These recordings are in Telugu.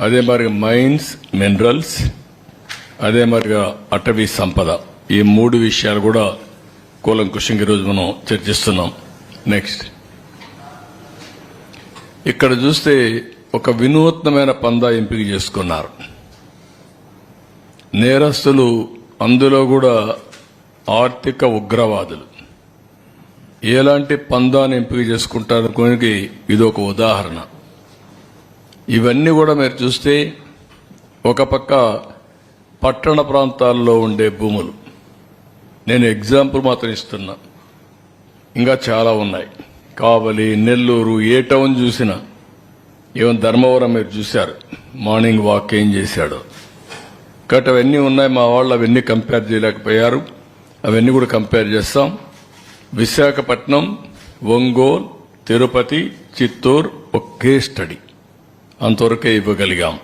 అదే మరి మైన్స్ మినరల్స్ అదే మరిగా అటవీ సంపద. ఈ మూడు విషయాలు కూడా కూలంకుషంగా ఈరోజు మనం చర్చిస్తున్నాం. నెక్స్ట్ ఇక్కడ చూస్తే ఒక వినూత్నమైన పందా ఎంపిక చేసుకున్నారు. నేరస్తులు అందులో కూడా ఆర్థిక ఉగ్రవాదులు. ఎలాంటి పందాన్ని ఎంపిక చేసుకుంటారు? ఇది ఒక ఉదాహరణ. ఇవన్నీ కూడా మీరు చూస్తే ఒక పక్క పట్టణ ప్రాంతాల్లో ఉండే భూములు. నేను ఎగ్జాంపుల్ మాత్రం ఇస్తున్నా. ఇంకా చాలా ఉన్నాయి. కావలి నెల్లూరు ఏ టౌన్ చూసినా ఈవెన్ ధర్మవరం మీరు చూశారు. మార్నింగ్ వాక్ ఏం చేశాడు. కాబట్టి అవన్నీ ఉన్నాయి మా వాళ్ళు అవన్నీ కంపేర్ చేయలేకపోయారు. అవన్నీ కూడా కంపేర్ చేస్తాం. విశాఖపట్నం ఒంగోలు తిరుపతి చిత్తూరు ఒకే స్టడీ అంతవరకే ఇవ్వగలిగాం.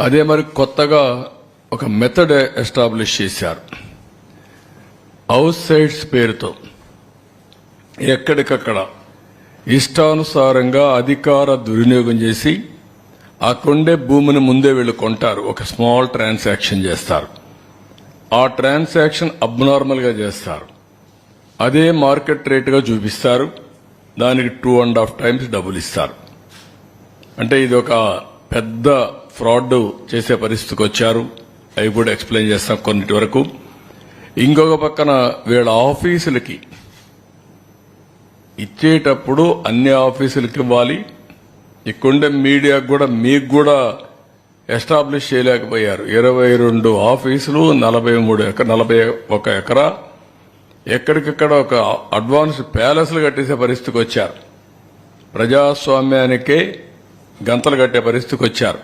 అదే మరి కొత్తగా ఒక మెథడ్ ఎస్టాబ్లిష్ చేశారు. అవుట్ సైడ్స్ పేరుతో. ఎక్కడికక్కడ. ఇష్టానుసారంగా అధికార దుర్వినియోగం చేసి ఆ కొండే భూమిని ముందే వీళ్ళు కొంటారు. ఒక స్మాల్ ట్రాన్సాక్షన్ చేస్తారు. ఆ ట్రాన్సాక్షన్ అబ్నార్మల్గా చేస్తారు. అదే మార్కెట్ రేటుగా చూపిస్తారు. దానికి టూ అండ్ హాఫ్ టైమ్స్ డబ్బులు ఇస్తారు. అంటే ఇది ఒక పెద్ద ఫ్రాడ్ చేసే పరిస్థితికి వచ్చారు. అవి కూడా ఎక్స్ప్లెయిన్ చేస్తాం కొన్నిటి వరకు. ఇంకొక పక్కన వీళ్ళ ఆఫీసులకి ఇచ్చేటప్పుడు అన్ని ఆఫీసులకి ఇవ్వాలి. ఇక్కడుండే మీడియాకు కూడా మీకు కూడా ఎస్టాబ్లిష్ చేయలేకపోయారు. ఇరవై రెండు ఆఫీసులు నలభై మూడు ఎకర నలభై ఒక ఎకరా. ఎక్కడికక్కడ ఒక అడ్వాన్స్ ప్యాలెస్లు కట్టేసే పరిస్థితికి వచ్చారు. ప్రజాస్వామ్యానికే గంతలు కట్టే పరిస్థితికి వచ్చారు.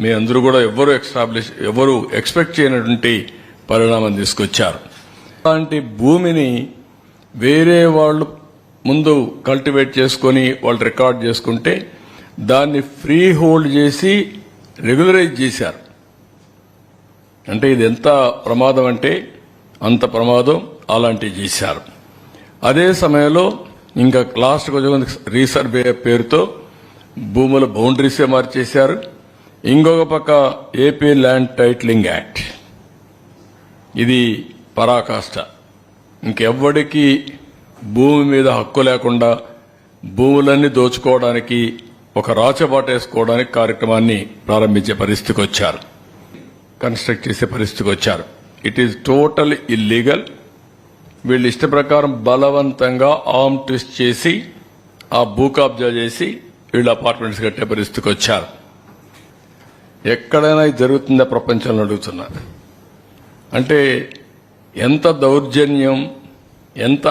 మీ అందరూ కూడా ఎవరు ఎస్టాబ్లిష్ ఎవరు ఎక్స్పెక్ట్ చేయనటువంటి పరిణామం తీసుకొచ్చారు. అలాంటి భూమిని వేరే వాళ్ళు ముందు కల్టివేట్ చేసుకొని వాళ్ళు రికార్డ్ చేసుకుంటే దాన్ని ఫ్రీ హోల్డ్ చేసి రెగ్యులరైజ్ చేశారు. అంటే ఇది ఎంత ప్రమాదం అంటే అంత ప్రమాదం అలాంటివి చేశారు. అదే సమయంలో ఇంకా లాస్ట్ కొంచెం రీసర్వే పేరుతో భూముల బౌండరీసే మార్చేశారు. ఇంకొక పక్క ఏపీ ల్యాండ్ టైటిలింగ్ యాక్ట్. ఇది పరాకాష్ట. ఇంకెవ్వడికి భూమి మీద హక్కు లేకుండా భూములన్నీ దోచుకోవడానికి ఒక రాచబాటేసుకోవడానికి కార్యక్రమాన్ని ప్రారంభించే పరిస్థితికి వచ్చారు కన్స్ట్రక్ట్ చేసే పరిస్థితికి వచ్చారు ఇట్ ఈస్ టోటల్ ఇల్లీగల్ వీళ్ళు ఇష్ట ప్రకారం బలవంతంగా ఆమ్ ట్విస్ట్ చేసి ఆ భూ కబ్జా చేసి వీళ్ళు అపార్ట్మెంట్స్ కట్టే పరిస్థితికి వచ్చారు. ఎక్కడైనా ఇది జరుగుతుందా ప్రపంచంలో అడుగుతున్నా. అంటే ఎంత దౌర్జన్యం ఎంత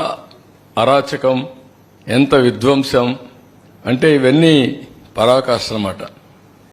అరాచకం ఎంత విధ్వంసం అంటే ఇవన్నీ పరాకాష్ట అన్నమాట.